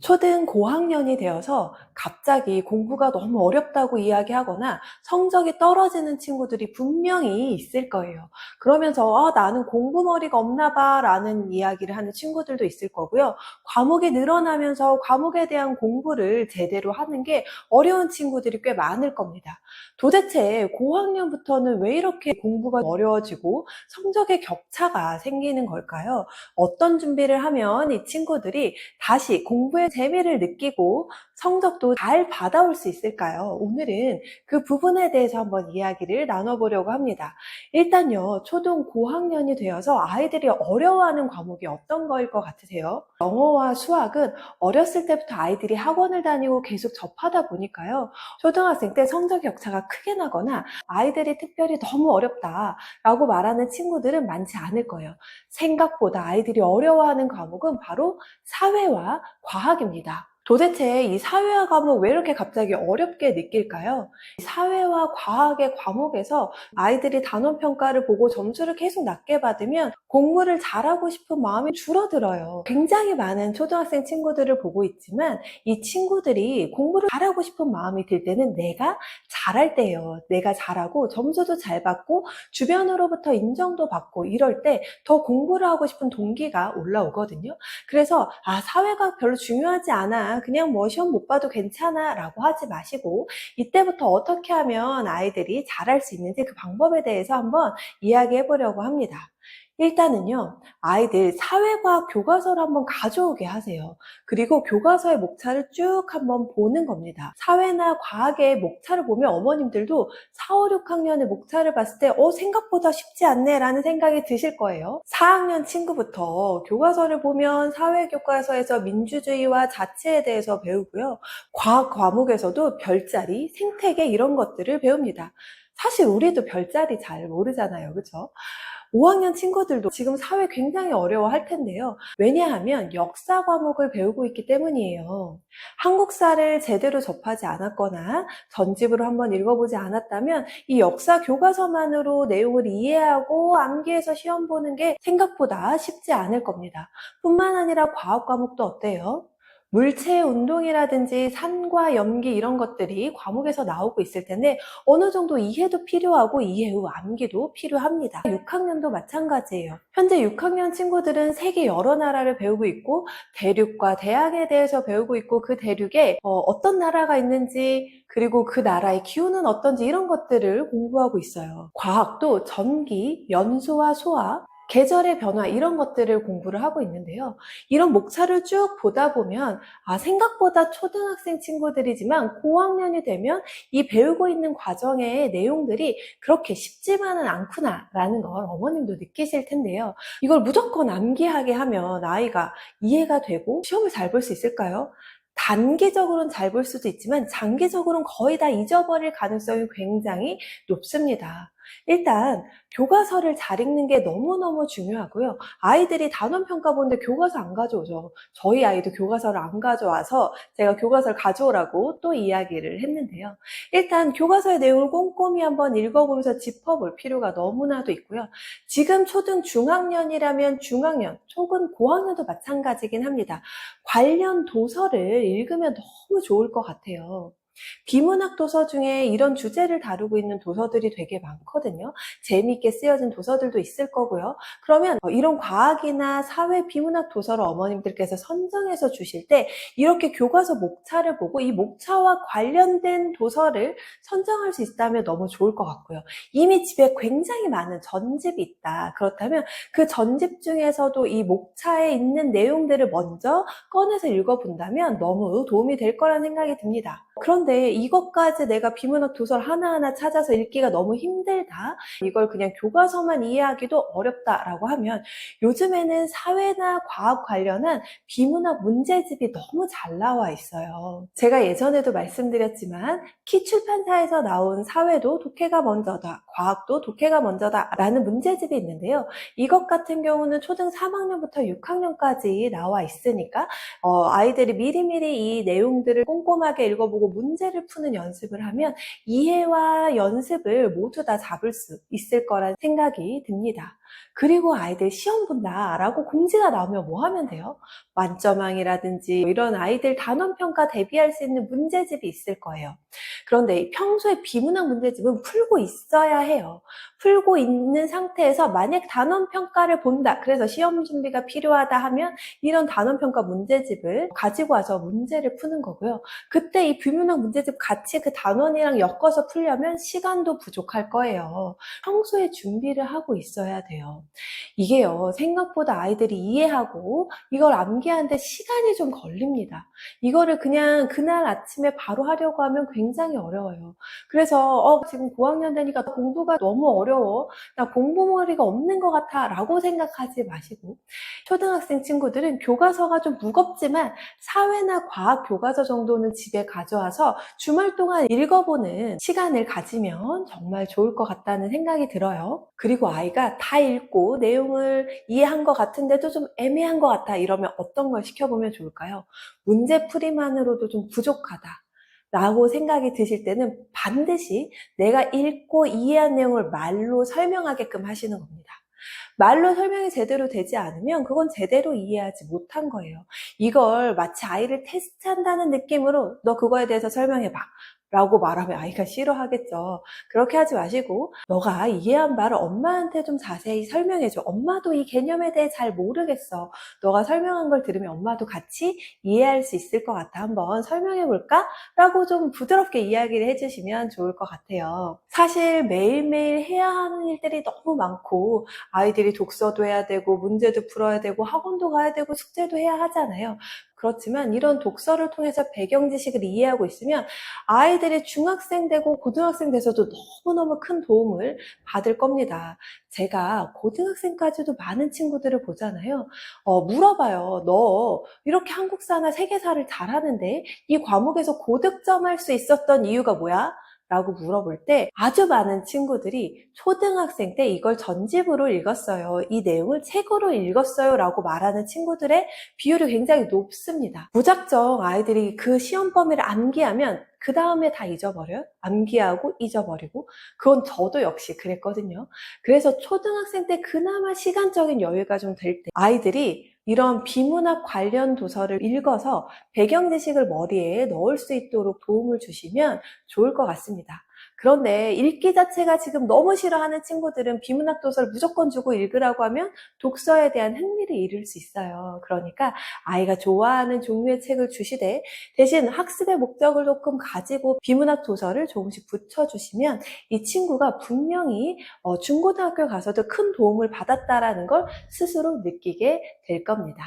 초등 고학년이 되어서 갑자기 공부가 너무 어렵다고 이야기하거나 성적이 떨어지는 친구들이 분명히 있을 거예요. 그러면서 아, 나는 공부 머리가 없나 봐 라는 이야기를 하는 친구들도 있을 거고요. 과목이 늘어나면서 과목에 대한 공부를 제대로 하는 게 어려운 친구들이 꽤 많을 겁니다. 도대체 고학년부터는 왜 이렇게 공부가 어려워지고 성적의 격차가 생기는 걸까요? 어떤 준비를 하면 이 친구들이 다시 공부의 재미를 느끼고 성적도 잘 받아올 수 있을까요? 오늘은 그 부분에 대해서 한번 이야기를 나눠보려고 합니다. 일단요, 초등 고학년이 되어서 아이들이 어려워하는 과목이 어떤 거일 것 같으세요? 영어와 수학은 어렸을 때부터 아이들이 학원을 다니고 계속 접하다 보니까요, 초등학생 때 성적 격차가 크게 나거나 아이들이 특별히 너무 어렵다라고 말하는 친구들은 많지 않을 거예요. 생각보다 아이들이 어려워하는 과목은 바로 사회와 과학입니다. 도대체 이 사회화 과목 왜 이렇게 갑자기 어렵게 느낄까요? 이 사회와 과학의 과목에서 아이들이 단원 평가를 보고 점수를 계속 낮게 받으면 공부를 잘하고 싶은 마음이 줄어들어요. 굉장히 많은 초등학생 친구들을 보고 있지만 이 친구들이 공부를 잘하고 싶은 마음이 들 때는 내가 잘할 때예요. 내가 잘하고 점수도 잘 받고 주변으로부터 인정도 받고 이럴 때 더 공부를 하고 싶은 동기가 올라오거든요. 그래서 아 사회가 별로 중요하지 않아 그냥 뭐 시험 못 봐도 괜찮아 라고 하지 마시고 이때부터 어떻게 하면 아이들이 잘할 수 있는지 그 방법에 대해서 한번 이야기해 보려고 합니다. 일단은요, 아이들 사회과학 교과서를 한번 가져오게 하세요. 그리고 교과서의 목차를 쭉 한번 보는 겁니다. 사회나 과학의 목차를 보면 어머님들도 4, 5, 6학년의 목차를 봤을 때, 어, 생각보다 쉽지 않네 라는 생각이 드실 거예요. 4학년 친구부터 교과서를 보면 사회교과서에서 민주주의와 자치에 대해서 배우고요. 과학 과목에서도 별자리, 생태계 이런 것들을 배웁니다. 사실 우리도 별자리 잘 모르잖아요. 그쵸? 5학년 친구들도 지금 사회 굉장히 어려워 할 텐데요. 왜냐하면 역사 과목을 배우고 있기 때문이에요. 한국사를 제대로 접하지 않았거나 전집으로 한번 읽어보지 않았다면 이 역사 교과서만으로 내용을 이해하고 암기해서 시험 보는 게 생각보다 쉽지 않을 겁니다. 뿐만 아니라 과학 과목도 어때요? 물체 운동이라든지 산과 염기 이런 것들이 과목에서 나오고 있을 텐데 어느 정도 이해도 필요하고 이해 후 암기도 필요합니다. 6학년도 마찬가지예요. 현재 6학년 친구들은 세계 여러 나라를 배우고 있고 대륙과 대학에 대해서 배우고 있고 그 대륙에 어, 떤 나라가 있는지 그리고 그 나라의 기후는 어떤지 이런 것들을 공부하고 있어요. 과학도 전기, 연소와 소화, 계절의 변화 이런 것들을 공부를 하고 있는데요. 이런 목차를 쭉 보다 보면 아 생각보다 초등학생 친구들이지만 고학년이 되면 이 배우고 있는 과정의 내용들이 그렇게 쉽지만은 않구나라는 걸 어머님도 느끼실 텐데요. 이걸 무조건 암기하게 하면 아이가 이해가 되고 시험을 잘 볼 수 있을까요? 단기적으로는 잘 볼 수도 있지만 장기적으로는 거의 다 잊어버릴 가능성이 굉장히 높습니다. 일단 교과서를 잘 읽는 게 너무너무 중요하고요. 아이들이 단원 평가 보는데 교과서 안 가져오죠. 저희 아이도 교과서를 안 가져와서 제가 교과서를 가져오라고 또 이야기를 했는데요. 일단 교과서의 내용을 꼼꼼히 한번 읽어보면서 짚어볼 필요가 너무나도 있고요. 지금 초등 중학년이라면 중학년, 초근 고학년도 마찬가지긴 합니다. 관련 도서를 읽으면 너무 좋을 것 같아요. 비문학 도서 중에 이런 주제를 다루고 있는 도서들이 되게 많거든요. 재미있게 쓰여진 도서들도 있을 거고요. 그러면 어, 이런 과학이나 사회 비문학 도서를 어머님들께서 선정해서 주실 때 이렇게 교과서 목차를 보고 이 목차와 관련된 도서를 선정할 수 있다면 너무 좋을 것 같고요. 이미 집에 굉장히 많은 전집이 있다. 그렇다면 그 전집 중에서도 이 목차에 있는 내용들을 먼저 꺼내서 읽어본다면 너무 도움이 될 거라는 생각이 듭니다. 그런데 이것까지 내가 비문학 도서를 하나하나 찾아서 읽기가 너무 힘들다. 이걸 그냥 교과서만 이해하기도 어렵다라고 하면 요즘에는 사회나 과학 관련한 비문학 문제집이 너무 잘 나와 있어요. 제가 예전에도 말씀드렸지만 키 출판사에서 나온 사회도 독해가 먼저다. 과학도 독해가 먼저다. 라는 문제집이 있는데요. 이것 같은 경우는 초등 3학년부터 6학년까지 나와 있으니까 어, 아이들이 미리미리 이 내용들을 꼼꼼하게 읽어보고 문제 문제를 푸는 연습을 하면 이해와 연습을 모두 다 잡을 수 있을 거란 생각이 듭니다. 그리고 아이들 시험 본다라고 공지가 나오면 뭐 하면 돼요? 만점왕이라든지 이런 아이들 단원평가 대비할 수 있는 문제집이 있을 거예요. 그런데 평소에 비문학 문제집은 풀고 있어야 해요. 풀고 있는 상태에서 만약 단원 평가를 본다. 그래서 시험 준비가 필요하다 하면 이런 단원 평가 문제집을 가지고 와서 문제를 푸는 거고요. 그때 이 비문학 문제집 같이 그 단원이랑 엮어서 풀려면 시간도 부족할 거예요. 평소에 준비를 하고 있어야 돼요. 이게요, 생각보다 아이들이 이해하고 이걸 암기하는데 시간이 좀 걸립니다. 이거를 그냥 그날 아침에 바로 하려고 하면 굉장히 어려워요. 그래서 어, 지금 고학년 되니까 공부가 너무 어려워. 나 공부머리가 없는 것 같아. 라고 생각하지 마시고 초등학생 친구들은 교과서가 좀 무겁지만 사회나 과학 교과서 정도는 집에 가져와서 주말 동안 읽어보는 시간을 가지면 정말 좋을 것 같다는 생각이 들어요. 그리고 아이가 다 읽고 내용을 이해한 것 같은데도 좀 애매한 것 같아. 이러면 어떤 걸 시켜보면 좋을까요? 문제 풀이만으로도 좀 부족하다. 라고 생각이 드실 때는 반드시 내가 읽고 이해한 내용을 말로 설명하게끔 하시는 겁니다. 말로 설명이 제대로 되지 않으면 그건 제대로 이해하지 못한 거예요. 이걸 마치 아이를 테스트한다는 느낌으로 너 그거에 대해서 설명해봐. 라고 말하면 아이가 싫어하겠죠. 그렇게 하지 마시고 너가 이해한 바를 엄마한테 좀 자세히 설명해줘. 엄마도 이 개념에 대해 잘 모르겠어. 너가 설명한 걸 들으면 엄마도 같이 이해할 수 있을 것 같아. 한번 설명해 볼까? 라고 좀 부드럽게 이야기를 해주시면 좋을 것 같아요. 사실 매일매일 해야 하는 일들이 너무 많고 아이들이 독서도 해야 되고 문제도 풀어야 되고 학원도 가야 되고 숙제도 해야 하잖아요. 그렇지만 이런 독서를 통해서 배경 지식을 이해하고 있으면 아이들이 중학생 되고 고등학생 돼서도 너무너무 큰 도움을 받을 겁니다. 제가 고등학생까지도 많은 친구들을 보잖아요. 어, 물어봐요. 너 이렇게 한국사나 세계사를 잘하는데 이 과목에서 고득점할 수 있었던 이유가 뭐야? 라고 물어볼 때 아주 많은 친구들이 초등학생 때 이걸 전집으로 읽었어요. 이 내용을 책으로 읽었어요. 라고 말하는 친구들의 비율이 굉장히 높습니다. 무작정 아이들이 그 시험 범위를 암기하면 그 다음에 다 잊어버려요. 암기하고 잊어버리고. 그건 저도 역시 그랬거든요. 그래서 초등학생 때 그나마 시간적인 여유가 좀 될 때 아이들이 이런 비문학 관련 도서를 읽어서 배경 지식을 머리에 넣을 수 있도록 도움을 주시면 좋을 것 같습니다. 그런데 읽기 자체가 지금 너무 싫어하는 친구들은 비문학 도서를 무조건 주고 읽으라고 하면 독서에 대한 흥미를 잃을 수 있어요. 그러니까 아이가 좋아하는 종류의 책을 주시되 대신 학습의 목적을 조금 가지고 비문학 도서를 조금씩 붙여주시면 이 친구가 분명히 어, 중고등학교 가서도 큰 도움을 받았다라는 걸 스스로 느끼게 될 겁니다.